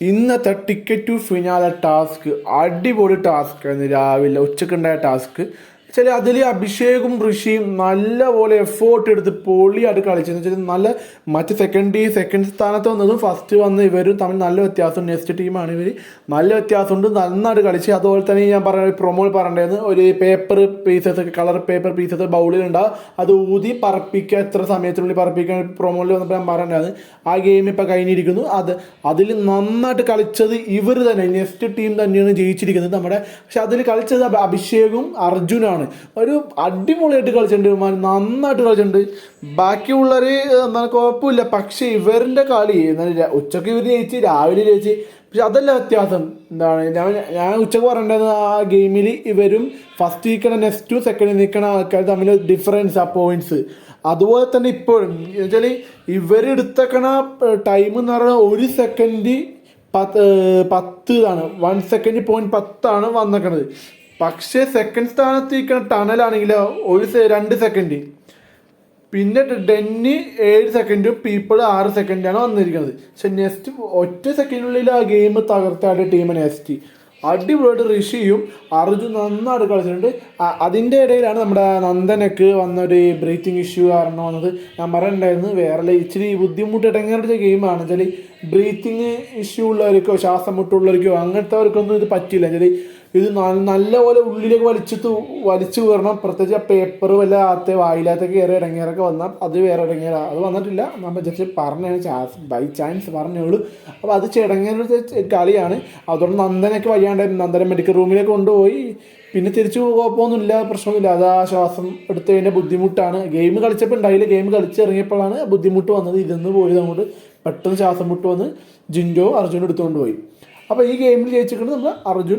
ഇന്നത്തെ ticket to finale task അടിപൊളി task ആയിരുന്നു. രാവിലെ ഉച്ചക്കുണ്ടായ ടാസ്ക് വെച്ചാൽ അതിൽ അഭിഷേകും ഋഷിയും നല്ലപോലെ എഫേർട്ട് എടുത്ത് പൊളിയായിട്ട് കളിച്ചെന്ന് വെച്ചാൽ നല്ല മറ്റ് സെക്കൻഡ് സെക്കൻഡ് സ്ഥാനത്ത് വന്നതും ഫസ്റ്റ് വന്ന് ഇവരും തമ്മിൽ നല്ല വ്യത്യാസം. നെക്സ്റ്റ് ടീമാണ് ഇവർ നല്ല വ്യത്യാസമുണ്ട്. നന്നായിട്ട് കളിച്ച്. അതുപോലെ തന്നെ ഞാൻ പറഞ്ഞ പ്രൊമോൾ പറയേണ്ടത് ഒരു paper pieces colour paper pieces ബൗളിലുണ്ടാവും അത് ഊതി പറപ്പിക്കുക എത്ര സമയത്തിനുള്ളിൽ പറപ്പിക്കാൻ പ്രൊമോളിൽ വന്നപ്പോൾ ഞാൻ പറയേണ്ടത് ആ ഗെയിം ഇപ്പോൾ കഴിഞ്ഞിരിക്കുന്നു. അത് അതിൽ നന്നായിട്ട് കളിച്ചത് ഇവർ തന്നെ നെക്സ്റ്റ് ടീം തന്നെയാണ് ജയിച്ചിരിക്കുന്നത് നമ്മുടെ. പക്ഷെ അതിൽ കളിച്ചത് അഭി- അഭിഷേകും അർജുനാണ്. ഒരു അടിപൊളിയായിട്ട് കളിച്ചിട്ടുണ്ട് ഇവന്മാർ നന്നായിട്ട് കളിച്ചിട്ടുണ്ട്. ബാക്കിയുള്ളവർ എന്താണ് കുഴപ്പമില്ല. പക്ഷേ ഇവരുടെ കളി ഉച്ചയ്ക്ക് ഇവർ ജയിച്ച് രാവിലെ ജയിച്ച് പക്ഷെ അതല്ല വ്യത്യാസം. എന്താണ് ഞാൻ ഞാൻ ഉച്ചയ്ക്ക് പറയേണ്ടത് ആ ഗെയിമിൽ ഇവരും ഫസ്റ്റ് നിൽക്കണ ടു സെക്കൻഡ് നിൽക്കണ ആൾക്കാർ തമ്മിൽ ഡിഫറൻസ് ആ പോയിന്റ്സ് അതുപോലെ തന്നെ ഇപ്പോഴും വെച്ചാൽ ഇവരെടുത്തേക്കണ ടൈം എന്ന് പറഞ്ഞാൽ ഒരു സെക്കൻഡ് പത്ത് പത്ത് ഇതാണ്. വൺ സെക്കൻഡ് പോയിന്റ് പത്താണ് വന്നേക്കണത്. പക്ഷേ സെക്കൻഡ് സ്ഥാനത്ത് ഇരിക്കുന്ന ടണലാണെങ്കിൽ ഒരു രണ്ട് സെക്കൻഡ് പിന്നെ ഡെന്നി ഏഴ് സെക്കൻഡും പീപ്പിൾ ആറ് സെക്കൻഡാണ് വന്നിരിക്കുന്നത്. പക്ഷെ നെസ്റ്റ് ഒറ്റ സെക്കൻഡിനുള്ളിൽ ആ ഗെയിം തകർത്തായിട്ട് ടീം നെസ്റ്റ് അടിപൊളിയായിട്ട് ഋഷിയും അർജുൻ നന്നായിട്ട് കളിച്ചിട്ടുണ്ട്. അതിന്റെ ഇടയിലാണ് നമ്മുടെ നന്ദനക്ക് വന്നൊരു ബ്രീത്തിങ് ഇഷ്യൂ കാരണം വന്നത്. ഞാൻ പറയണ്ടായിരുന്നു വേറെ ഇച്ചിരി ബുദ്ധിമുട്ട് ഇടങ്ങേണ്ട ഗെയിമാണ് വെച്ചാൽ ബ്രീത്തിങ് ഇഷ്യൂ ഉള്ളവർക്കോ ശ്വാസം മുട്ടുള്ളവർക്കോ അങ്ങനത്തെ അവർക്കൊന്നും ഇത് പറ്റില്ല. വെച്ചാൽ ഇത് നല്ലപോലെ ഉള്ളിലേക്ക് വലിച്ചു വലിച്ചു കയറണം പ്രത്യേകിച്ച് ആ പേപ്പർ വല്ല അത്തെ വായിലാത്ത കയറി ഇടങ്ങിയറൊക്കെ വന്നാൽ അത് വേറെ ഇടങ്ങിയറ അത് വന്നിട്ടില്ല. നമ്മൾ ജസ്റ്റ് പറഞ്ഞാണ് ചാൻസ് ബൈ ചാൻസ് പറഞ്ഞോളൂ അപ്പോൾ അത് ചിടങ്ങേണ്ട കളിയാണ്. അതുകൊണ്ട് നന്ദനൊക്കെ വയ്യാണ്ടായിരുന്നു. നന്ദന മെഡിക്കൽ റൂമിലേക്ക് കൊണ്ടുപോയി. പിന്നെ തിരിച്ചു കുഴപ്പമൊന്നുമില്ല. പ്രശ്നമൊന്നുമില്ല. അത് ആ ശ്വാസം എടുത്തതിന്റെ ബുദ്ധിമുട്ടാണ്. ഗെയിം കളിച്ചപ്പോൾ ഉണ്ടായില്ല. ഗെയിം കളിച്ചിറങ്ങിയപ്പോഴാണ് ബുദ്ധിമുട്ട് വന്നത്. ഇരുന്ന് പോയത് അങ്ങോട്ട്. പെട്ടെന്ന് ശ്വാസം മുട്ട് വന്ന് ജിൻഡോ അർജുൻ എടുത്തുകൊണ്ട് പോയി. അപ്പോൾ ഈ ഗെയിമിൽ ജയിച്ചിട്ടുണ്ട് നമ്മൾ അർജുൻ